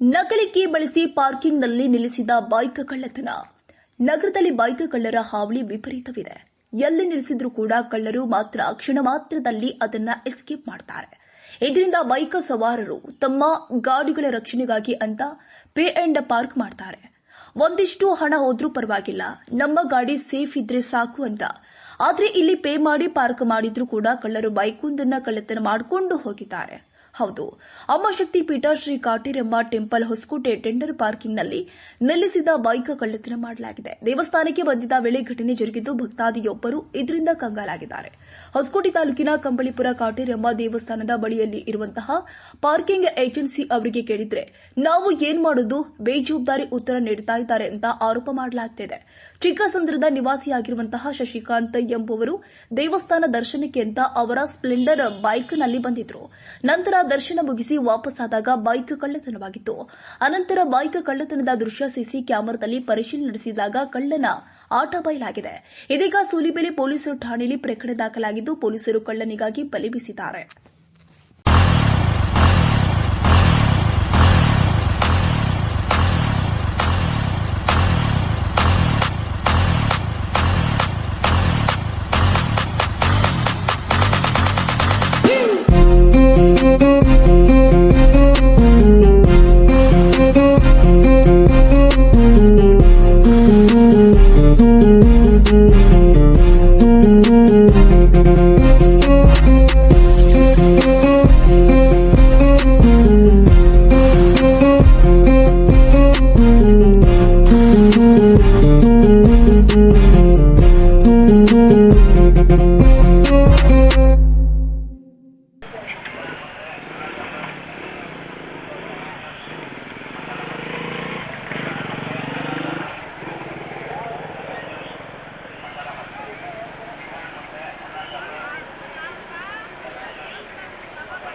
ನಕಲಿ ಕೀ ಬಳಸಿ ಪಾರ್ಕಿಂಗ್ನಲ್ಲಿ ನಿಲ್ಲಿಸಿದ ಬೈಕ್ ಕಳ್ಳತನ. ನಗರದಲ್ಲಿ ಬೈಕ್ ಕಳ್ಳರ ಹಾವಳಿ ವಿಪರೀತವಿದೆ. ಎಲ್ಲಿ ನಿಲ್ಲಿಸಿದ್ರೂ ಕೂಡ ಕಳ್ಳರು ಮಾತ್ರ ಕ್ಷಣ ಮಾತ್ರದಲ್ಲಿ ಅದನ್ನ ಎಸ್ಕೇಪ್ ಮಾಡ್ತಾರೆ. ಇದರಿಂದ ಬೈಕ್ ಸವಾರರು ತಮ್ಮ ಗಾಡಿಗಳ ರಕ್ಷಣೆಗಾಗಿ ಅಂತ ಪೇ ಅಂಡ್ ಪಾರ್ಕ್ ಮಾಡ್ತಾರೆ. ಒಂದಿಷ್ಟು ಹಣ ಹೋದ್ರೂ ಪರವಾಗಿಲ್ಲ. ನಮ್ಮ ಗಾಡಿ ಸೇಫ್ ಇದ್ರೆ ಸಾಕು ಅಂತ. ಆದ್ರೆ ಇಲ್ಲಿ ಪೇ ಮಾಡಿ ಪಾರ್ಕ್ ಮಾಡಿದ್ರೂ ಕೂಡ ಕಳ್ಳರು ಬೈಕೊಂದನ್ನ ಕಳ್ಳತನ ಮಾಡಿಕೊಂಡು ಹೋಗಿದ್ದಾರೆ. ಹೌದು. ಅಮ್ಮಶಕ್ತಿ ಪೀಠ ಶ್ರೀ ಕಾಟೇರಮ್ಮ ಟೆಂಪಲ್ ಹೊಸಕೋಟೆ ಟೆಂಡರ್ ಪಾರ್ಕಿಂಗ್ನಲ್ಲಿ ನಿಲ್ಲಿಸಿದ ಬೈಕ್ ಕಳ್ಳತನ ಮಾಡಲಾಗಿದೆ. ದೇವಸ್ಥಾನಕ್ಕೆ ಬಂದಿದ್ದ ವೇಳೆ ಘಟನೆ ಜರುಗಿದ್ದು ಭಕ್ತಾದಿಯೊಬ್ಬರು ಇದರಿಂದ ಕಂಗಾಲಾಗಿದ್ದಾರೆ. ಹೊಸಕೋಟೆ ತಾಲೂಕಿನ ಕಂಬಳಿಪುರ ಕಾಟೇರಮ್ಮ ದೇವಸ್ಥಾನದ ಬಳಿಯಲ್ಲಿ ಇರುವಂತಹ ಪಾರ್ಕಿಂಗ್ ಏಜೆನ್ಸಿ ಅವರಿಗೆ ಕೇಳಿದ್ರೆ, ನಾವು ಏನ್ ಮಾಡೋದು? ಬೇಜವಾಬ್ದಾರಿ ಉತ್ತರ ನೀಡುತ್ತಾ ಇದ್ದಾರೆ ಅಂತ ಆರೋಪ ಮಾಡಲಾಗುತ್ತಿದೆ ಚಿಕ್ಕಸಂದ್ರದ ನಿವಾಸಿಯಾಗಿರುವಂತಹ ಶಶಿಕಾಂತ್ ಎಂಬುವರು ದೇವಸ್ಥಾನ ದರ್ಶನಕ್ಕೆ ಅಂತ ಅವರ ಸ್ಪ್ಲೆಂಡರ್ ಬೈಕ್ನಲ್ಲಿ ಬಂದಿದ್ರು. ನಂತರ ದರ್ಶನ ಮುಗಿಸಿ ವಾಪಸ್ಸಾದಾಗ ಬೈಕ್ ಕಳ್ಳತನವಾಗಿತ್ತು. ಅನಂತರ ಬೈಕ್ ಕಳ್ಳತನದ ದೃಶ್ಯ ಸಿಸಿ ಕ್ಯಾಮೆರಾದಲ್ಲಿ ಪರಿಶೀಲನೆ ನಡೆಸಿದಾಗ ಕಳ್ಳನ ಆಟ ಬಯಲಾಗಿದೆ. ಇದೀಗ ಸೂಲಿಬೆಲೆ ಪೊಲೀಸರು ಠಾಣೆಯಲ್ಲಿ ಪ್ರಕರಣ ದಾಖಲಾಗಿದ್ದು ಪೊಲೀಸರು ಕಳ್ಳನಿಗಾಗಿ ಬಲೆ ಬೀಸಿದ್ದಾರೆ.